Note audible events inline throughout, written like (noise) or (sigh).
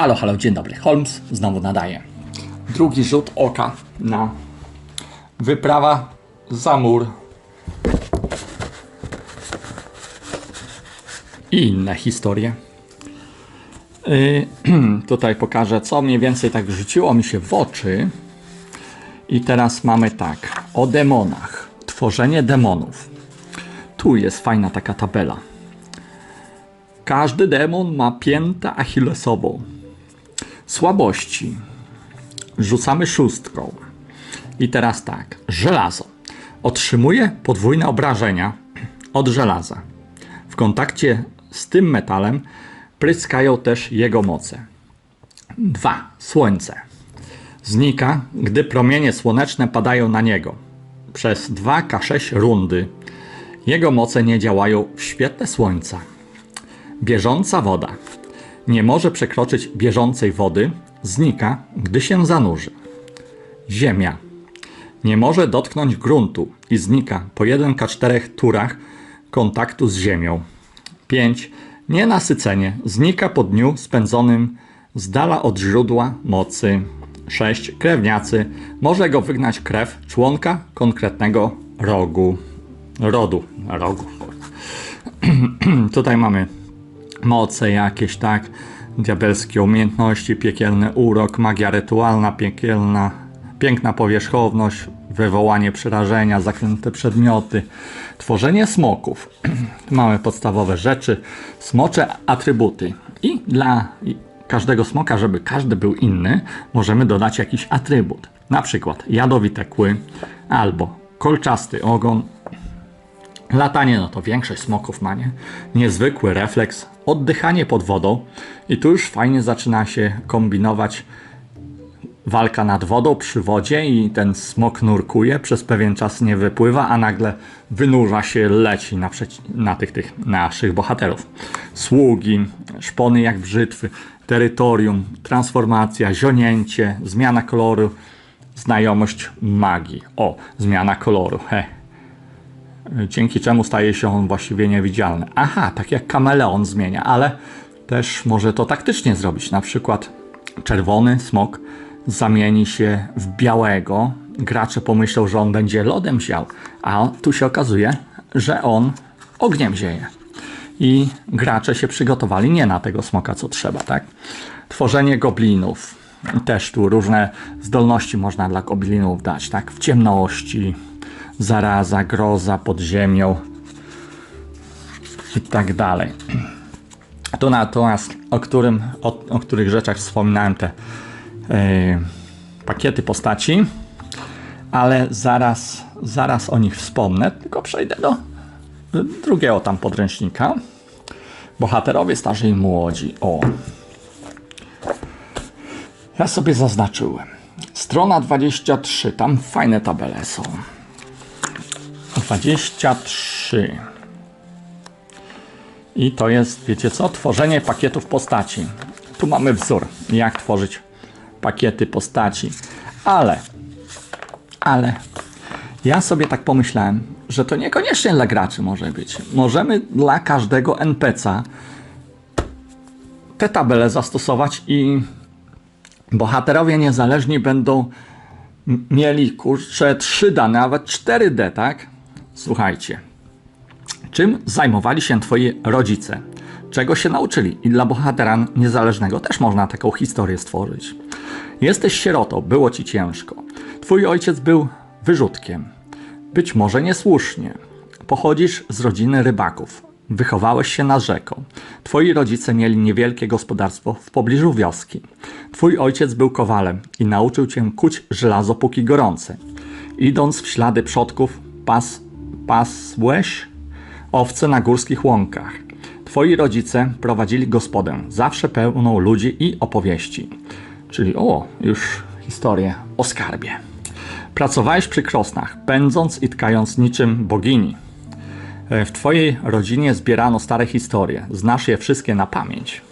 Halo, halo, dzień dobry. Holmes znowu nadaje. Drugi rzut oka na wyprawa za mur i inne historie. Yy, (clears throat) tutaj pokażę, co mniej więcej tak rzuciło mi się w oczy. I teraz mamy tak, o demonach. Tworzenie demonów. Tu jest fajna taka tabela. Każdy demon ma piętę achillesową. Słabości. Rzucamy szóstką. I teraz tak, żelazo. Otrzymuje podwójne obrażenia od żelaza. W kontakcie z tym metalem pryskają też jego moce. 2. Słońce. Znika, gdy promienie słoneczne padają na niego. Przez 2K6 rundy jego moce nie działają w świetle słońca. Bieżąca woda. Nie może przekroczyć bieżącej wody, znika, gdy się zanurzy. Ziemia. Nie może dotknąć gruntu i znika po 1K4 turach kontaktu z ziemią. 5. Nienasycenie. Znika po dniu spędzonym z dala od źródła mocy. 6. Krewniacy. Może go wygnać krew członka konkretnego rogu. Rodu. Rogu. (clears throat) Tutaj mamy moce jakieś, tak? Diabelskie umiejętności, piekielny urok, magia rytualna, piekielna, piękna powierzchowność, wywołanie przerażenia, zaklęte przedmioty, tworzenie smoków. (clears throat) Mamy podstawowe rzeczy, smocze atrybuty. I dla każdego smoka, żeby każdy był inny, możemy dodać jakiś atrybut. Na przykład jadowite kły albo kolczasty ogon, Latanie, no to większość smoków ma, nie? Niezwykły refleks, oddychanie pod wodą i tu już fajnie zaczyna się kombinować walka nad wodą przy wodzie i ten smok nurkuje, przez pewien czas nie wypływa, a nagle wynurza się, leci na, na tych, tych naszych bohaterów. Sługi, szpony jak brzytwy, terytorium, transformacja, zionięcie, zmiana koloru, znajomość magii. O, zmiana koloru, he dzięki czemu staje się on właściwie niewidzialny. Aha, tak jak kameleon zmienia, ale też może to taktycznie zrobić. Na przykład czerwony smok zamieni się w białego. Gracze pomyślą, że on będzie lodem ział, a tu się okazuje, że on ogniem zieje. I gracze się przygotowali nie na tego smoka, co trzeba, tak? Tworzenie goblinów. Też tu różne zdolności można dla goblinów dać, tak? W ciemności, zaraza, groza pod ziemią i tak dalej. Tu natomiast, o, którym, o, o których rzeczach wspominałem, te yy, pakiety postaci, ale zaraz, zaraz o nich wspomnę, tylko przejdę do drugiego tam podręcznika. Bohaterowie starzy i młodzi. O. Ja sobie zaznaczyłem. Strona 23, tam fajne tabele są. 23. I to jest, wiecie co? Tworzenie pakietów postaci. Tu mamy wzór, jak tworzyć pakiety postaci. Ale, ale, ja sobie tak pomyślałem, że to niekoniecznie dla graczy może być. Możemy dla każdego NPC'a te tabele zastosować i bohaterowie niezależni będą mieli kurczę 3D, nawet 4D, tak? Słuchajcie. Czym zajmowali się twoi rodzice? Czego się nauczyli? I dla bohatera niezależnego też można taką historię stworzyć. Jesteś sierotą, było ci ciężko. Twój ojciec był wyrzutkiem. Być może niesłusznie. Pochodzisz z rodziny rybaków. Wychowałeś się nad rzeką. Twoi rodzice mieli niewielkie gospodarstwo w pobliżu wioski. Twój ojciec był kowalem i nauczył cię kuć żelazo póki gorące. Idąc w ślady przodków, pas, pasłeś owce na górskich łąkach. Twoi rodzice prowadzili gospodę, zawsze pełną ludzi i opowieści. Czyli o, już historię o skarbie. Pracowałeś przy krosnach, pędząc i tkając niczym bogini. E, w Twojej rodzinie zbierano stare historie, znasz je wszystkie na pamięć.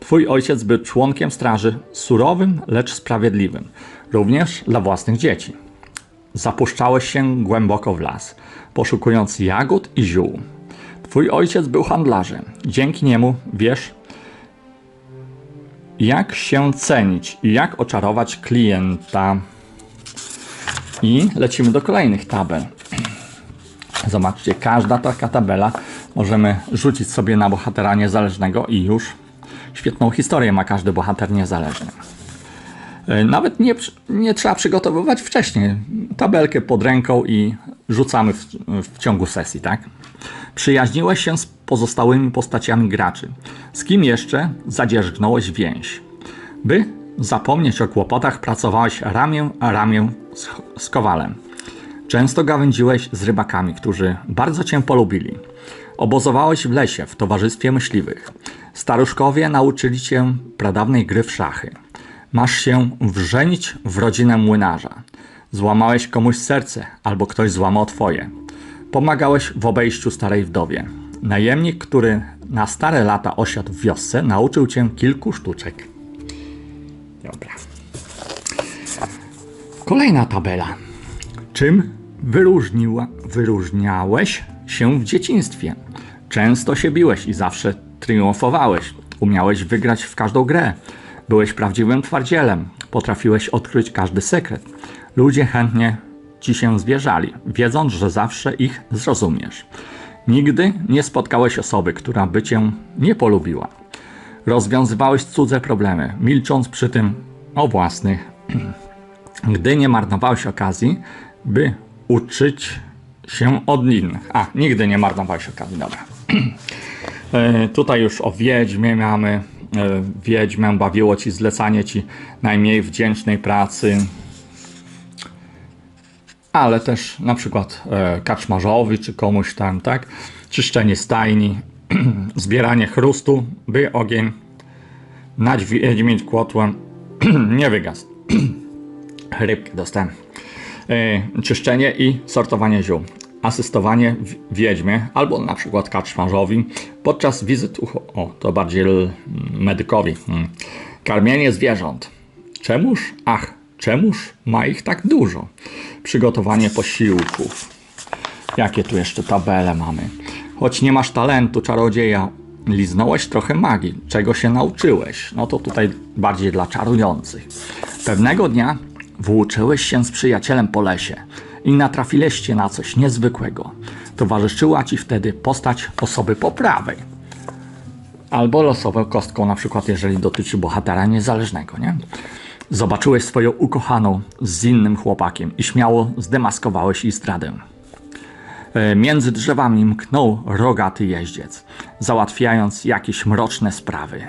Twój ojciec był członkiem straży, surowym, lecz sprawiedliwym, również dla własnych dzieci. Zapuszczałeś się głęboko w las, poszukując jagód i ziół. Twój ojciec był handlarzem, dzięki niemu wiesz, Jak się cenić i jak oczarować klienta. I lecimy do kolejnych tabel. Zobaczcie, każda taka tabela możemy rzucić sobie na bohatera niezależnego i już świetną historię ma każdy bohater niezależny. E, Nawet nie, nie trzeba przygotowywać wcześniej. Tabelkę pod ręką i rzucamy w, w ciągu sesji, tak? Przyjaźniłeś się z pozostałymi postaciami graczy. Z kim jeszcze zadzierzgnąłeś więź? By zapomnieć o kłopotach, pracowałeś ramię a ramię z, z Kowalem. Często gawędziłeś z rybakami, którzy bardzo cię polubili. Obozowałeś w lesie w towarzystwie myśliwych. Staruszkowie nauczyli cię pradawnej gry w szachy. Masz się wrzenić w rodzinę młynarza. Złamałeś komuś serce, albo ktoś złamał twoje. Pomagałeś w obejściu starej wdowie. Najemnik, który na stare lata osiadł w wiosce, nauczył cię kilku sztuczek. Dobra. Kolejna tabela. Czym wyróżniła, wyróżniałeś się w dzieciństwie? Często się biłeś i zawsze triumfowałeś. Umiałeś wygrać w każdą grę. Byłeś prawdziwym twardzielem. Potrafiłeś odkryć każdy sekret. Ludzie chętnie ci się zwierzali, wiedząc, że zawsze ich zrozumiesz. Nigdy nie spotkałeś osoby, która by cię nie polubiła. Rozwiązywałeś cudze problemy, milcząc przy tym o własnych (clears throat) gdy nie marnowałeś okazji, by uczyć się od innych. A, nigdy nie marnowałeś okazji, dobra. (clears throat) E, Tutaj już o wiedźmie mamy. E, Wiedźmę bawiło ci zlecanie ci najmniej wdzięcznej pracy. Ale też na przykład e, kaczmarzowi czy komuś tam, tak? Czyszczenie stajni, (clears throat) zbieranie chrustu, by ogień nad wiedźmień kłotłem (clears throat) nie wygasł (clears throat) rybkę dostałem. E, czyszczenie i sortowanie ziół. Asystowanie wiedźmie albo na przykład kaczmarzowi podczas wizyt u... O, to bardziej medykowi. Hmm. Karmienie zwierząt. Czemuż? Ach, czemuż ma ich tak dużo? Przygotowanie posiłków. Jakie tu jeszcze tabele mamy? Choć nie masz talentu czarodzieja, liznąłeś trochę magii. Czego się nauczyłeś? No to tutaj bardziej dla czarujących. Pewnego dnia włóczyłeś się z przyjacielem po lesie i natrafileście na coś niezwykłego. Towarzyszyła ci wtedy postać osoby po prawej. Albo losową kostką, na przykład jeżeli dotyczy bohatera niezależnego, nie? Zobaczyłeś swoją ukochaną z innym chłopakiem i śmiało zdemaskowałeś jej zdradę. E, Między drzewami mknął rogaty jeździec, załatwiając jakieś mroczne sprawy.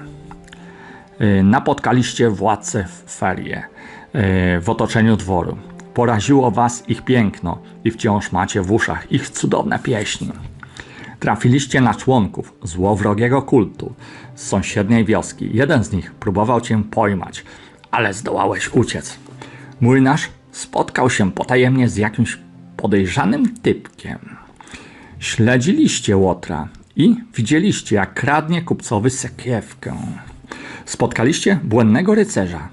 E, Napotkaliście władcę w ferie e, w otoczeniu dworu. Poraziło was ich piękno i wciąż macie w uszach ich cudowne pieśni. Trafiliście na członków złowrogiego kultu z sąsiedniej wioski. Jeden z nich próbował cię pojmać, ale zdołałeś uciec. Młynarz spotkał się potajemnie z jakimś podejrzanym typkiem. Śledziliście Łotra i widzieliście, jak kradnie kupcowy sekiewkę. Spotkaliście błędnego rycerza.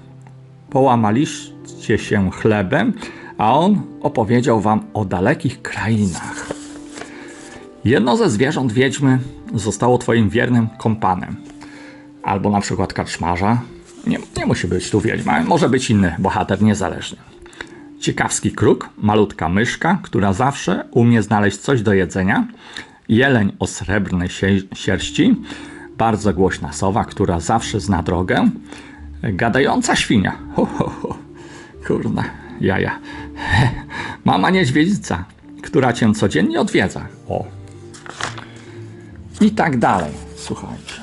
Połamaliście się chlebem, a on opowiedział wam o dalekich krainach. Jedno ze zwierząt wiedźmy zostało twoim wiernym kompanem. Albo na przykład kaczmarza. Nie, nie musi być tu wiedźma, może być inny bohater niezależny. Ciekawski kruk, malutka myszka, która zawsze umie znaleźć coś do jedzenia, jeleń o srebrnej sie- sierści, bardzo głośna sowa, która zawsze zna drogę, gadająca świnia. Ho, ho, ho. Kurna, jaja. Mama niedźwiedzica, która cię codziennie odwiedza. O. I tak dalej. Słuchajcie.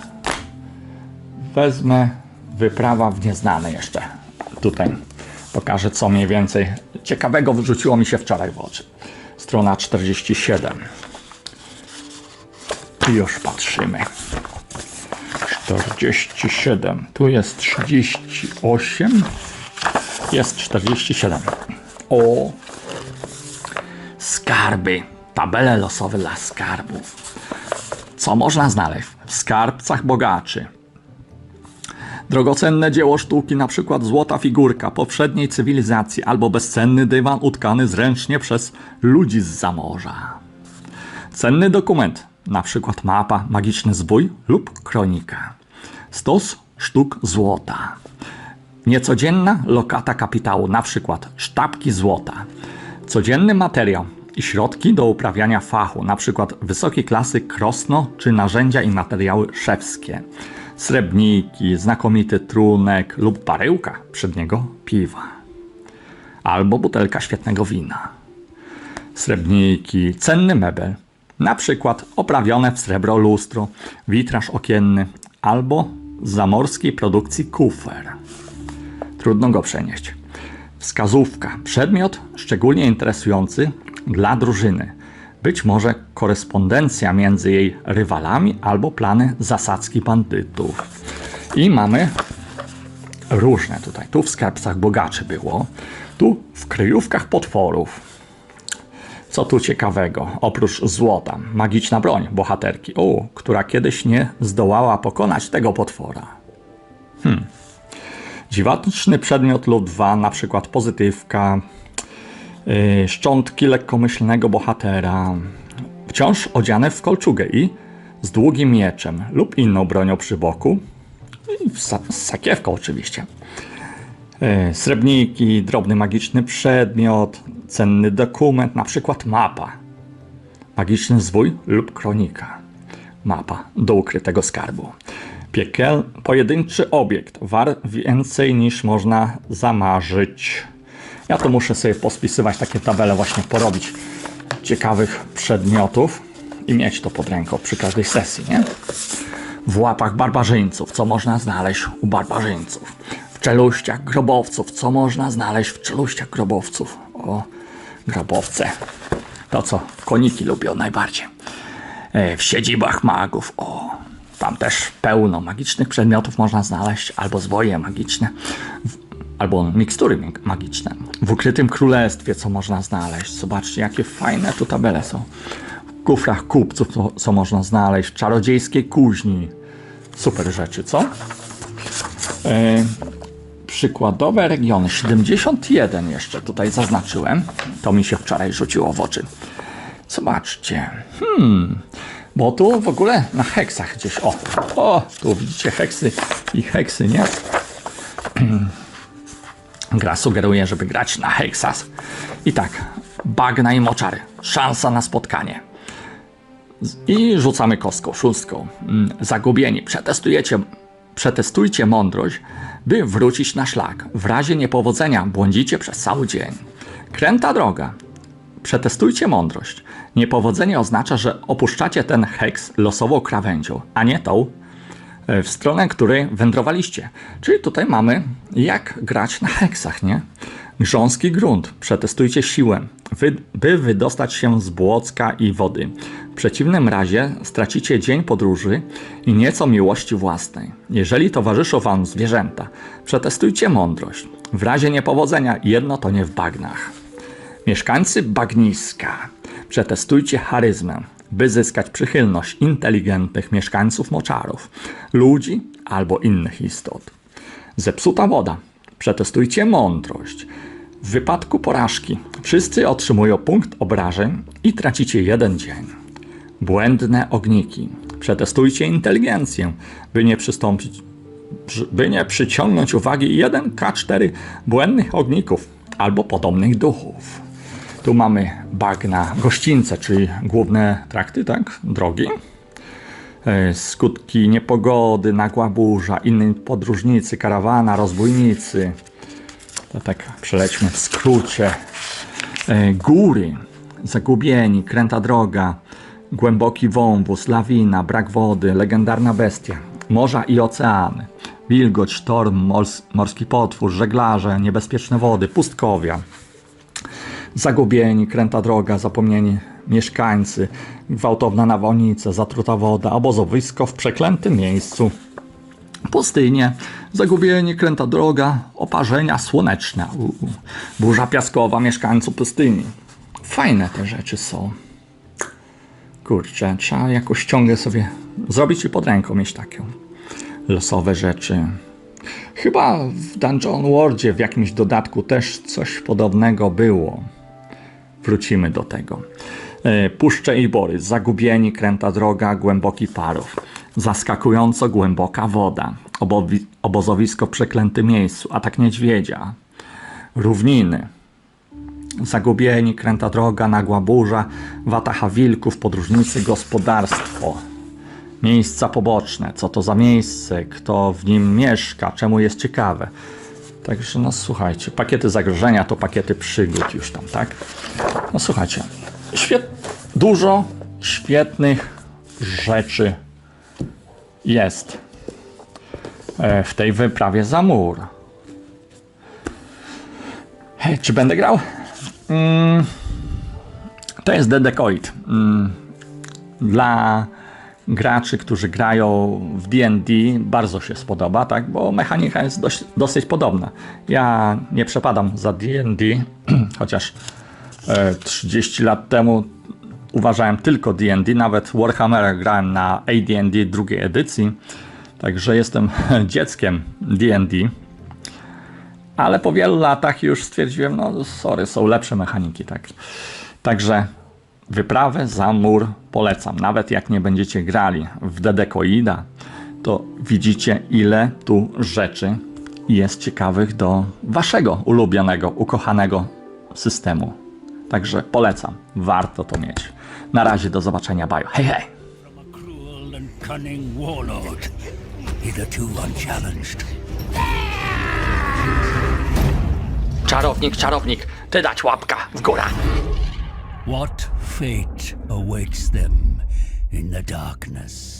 Wezmę wyprawa w nieznane jeszcze. Tutaj pokażę, co mniej więcej ciekawego wrzuciło mi się wczoraj w oczy. Strona 47. I już patrzymy. 47. Tu jest 38. Jest 47. O! Skarby. Tabele losowe dla skarbów. Co można znaleźć w skarbcach bogaczy? Drogocenne dzieło sztuki, na przykład złota figurka poprzedniej cywilizacji albo bezcenny dywan utkany zręcznie przez ludzi z zamorza. Cenny dokument, na przykład mapa, magiczny zbój lub kronika. Stos sztuk złota. Niecodzienna lokata kapitału, na przykład sztabki złota. Codzienny materiał i środki do uprawiania fachu, na przykład wysokiej klasy krosno czy narzędzia i materiały szewskie. Srebrniki, znakomity trunek lub baryłka przedniego piwa. Albo butelka świetnego wina. Srebrniki, cenny mebel, na przykład oprawione w srebro lustro, witraż okienny albo z zamorskiej produkcji kufer. Trudno go przenieść. Wskazówka. Przedmiot szczególnie interesujący dla drużyny. Być może korespondencja między jej rywalami albo plany zasadzki bandytów. I mamy różne tutaj. Tu w skarbcach bogaczy było. Tu w kryjówkach potworów. Co tu ciekawego? Oprócz złota, magiczna broń bohaterki, o, która kiedyś nie zdołała pokonać tego potwora. Hmm. Dziwaczny przedmiot lub dwa, na przykład pozytywka, yy, szczątki lekkomyślnego bohatera, wciąż odziane w kolczugę i z długim mieczem lub inną bronią przy boku, i z sa- z sakiewką oczywiście. E, Srebrniki, drobny magiczny przedmiot, cenny dokument, na przykład mapa. Magiczny zwój lub kronika. Mapa do ukrytego skarbu. Piekiel, pojedynczy obiekt, war więcej niż można zamarzyć. Ja to muszę sobie pospisywać takie tabele, właśnie porobić ciekawych przedmiotów i mieć to pod ręką przy każdej sesji, nie? w łapach barbarzyńców, co można znaleźć u barbarzyńców, w czeluściach grobowców, co można znaleźć w czeluściach grobowców. O, grobowce. To, co koniki lubią najbardziej. E, W siedzibach magów, o, tam też pełno magicznych przedmiotów można znaleźć, albo zwoje magiczne, albo mikstury mag- magiczne. W ukrytym królestwie, co można znaleźć. Zobaczcie, jakie fajne tu tabele są w kufrach kupców, co, co można znaleźć, w czarodziejskiej kuźni. Super rzeczy, co? E, przykładowe regiony. 71 jeszcze tutaj zaznaczyłem. To mi się wczoraj rzuciło w oczy. Zobaczcie. Hmm. Bo tu w ogóle na heksach gdzieś. O, o, tu widzicie heksy i heksy, nie? (clears throat) Gra sugeruje, żeby grać na heksas. I tak, bagna i moczary. Szansa na spotkanie. I rzucamy kostką, szóstką. Mm, Zagubieni. Przetestujecie, przetestujcie mądrość, by wrócić na szlak. W razie niepowodzenia błądzicie przez cały dzień. Kręta droga. Przetestujcie mądrość. Niepowodzenie oznacza, że opuszczacie ten heks losową krawędzią, a nie tą, e, w stronę której wędrowaliście. Czyli tutaj mamy jak grać na heksach, nie? Grząski grunt. Przetestujcie siłę, by wydostać się z błocka i wody. W przeciwnym razie stracicie dzień podróży i nieco miłości własnej. Jeżeli towarzyszą wam zwierzęta, przetestujcie mądrość. W razie niepowodzenia jedno to nie w bagnach. Mieszkańcy bagniska, przetestujcie charyzmę, by zyskać przychylność inteligentnych mieszkańców moczarów, ludzi albo innych istot. Zepsuta woda, przetestujcie mądrość. W wypadku porażki wszyscy otrzymują punkt obrażeń i tracicie jeden dzień. Błędne ogniki, przetestujcie inteligencję, by nie przystąpić przy- by nie przyciągnąć uwagi 1K4 błędnych ogników albo podobnych duchów. Tu mamy bagna gościńce, czyli główne trakty, tak? Drogi. E, Skutki niepogody, nagła burza, inni podróżnicy, karawana, rozbójnicy. To tak przelećmy w skrócie. E, Góry, zagubieni, kręta droga, głęboki wąwóz, lawina, brak wody, legendarna bestia, morza i oceany, wilgoć, sztorm, mors, morski potwór, żeglarze, niebezpieczne wody, pustkowia, zagubieni, kręta droga, zapomnieni mieszkańcy, gwałtowna nawałnica, zatruta woda, obozowisko w przeklętym miejscu. Pustynie, zagubienie, kręta droga, oparzenia słoneczne, burza piaskowa mieszkańców pustyni. Fajne te rzeczy są. Kurczę, trzeba jakoś ciągle sobie zrobić i pod ręką mieć takie losowe rzeczy. Chyba w Dungeon Worldzie w jakimś dodatku też coś podobnego było. Wrócimy do tego. E, Puszcze i bory, zagubieni, kręta droga, głęboki parów, zaskakująco głęboka woda, obowi- obozowisko w przeklętym miejscu, atak niedźwiedzia, równiny, zagubieni, kręta droga, nagła burza, wataha wilków, podróżnicy, gospodarstwo, miejsca poboczne, co to za miejsce, kto w nim mieszka, czemu jest ciekawe. Także no słuchajcie, pakiety zagrożenia to pakiety przygód już tam, tak? No słuchajcie, świet... dużo świetnych rzeczy jest e, w tej wyprawie za mur. Czy będę grał? Mm, to jest Dedecoid. Mm, dla graczy, którzy grają w D&D bardzo się spodoba, tak? bo mechanika jest dość, dosyć podobna. Ja nie przepadam za D&D, (clears throat) chociaż e, 30 lat temu uważałem tylko D&D, nawet Warhammer grałem na AD&D drugiej edycji, także jestem (laughs) dzieckiem D&D. Ale po wielu latach już stwierdziłem, no sorry, są lepsze mechaniki, tak. Także wyprawę za mur polecam. Nawet jak nie będziecie grali w Dedekoida, to widzicie ile tu rzeczy jest ciekawych do waszego ulubionego, ukochanego systemu. Także polecam. Warto to mieć. Na razie do zobaczenia. Bye. Hej, hej. Czarownik, czarownik, ty dać łapka w górę. What fate awaits them in the darkness?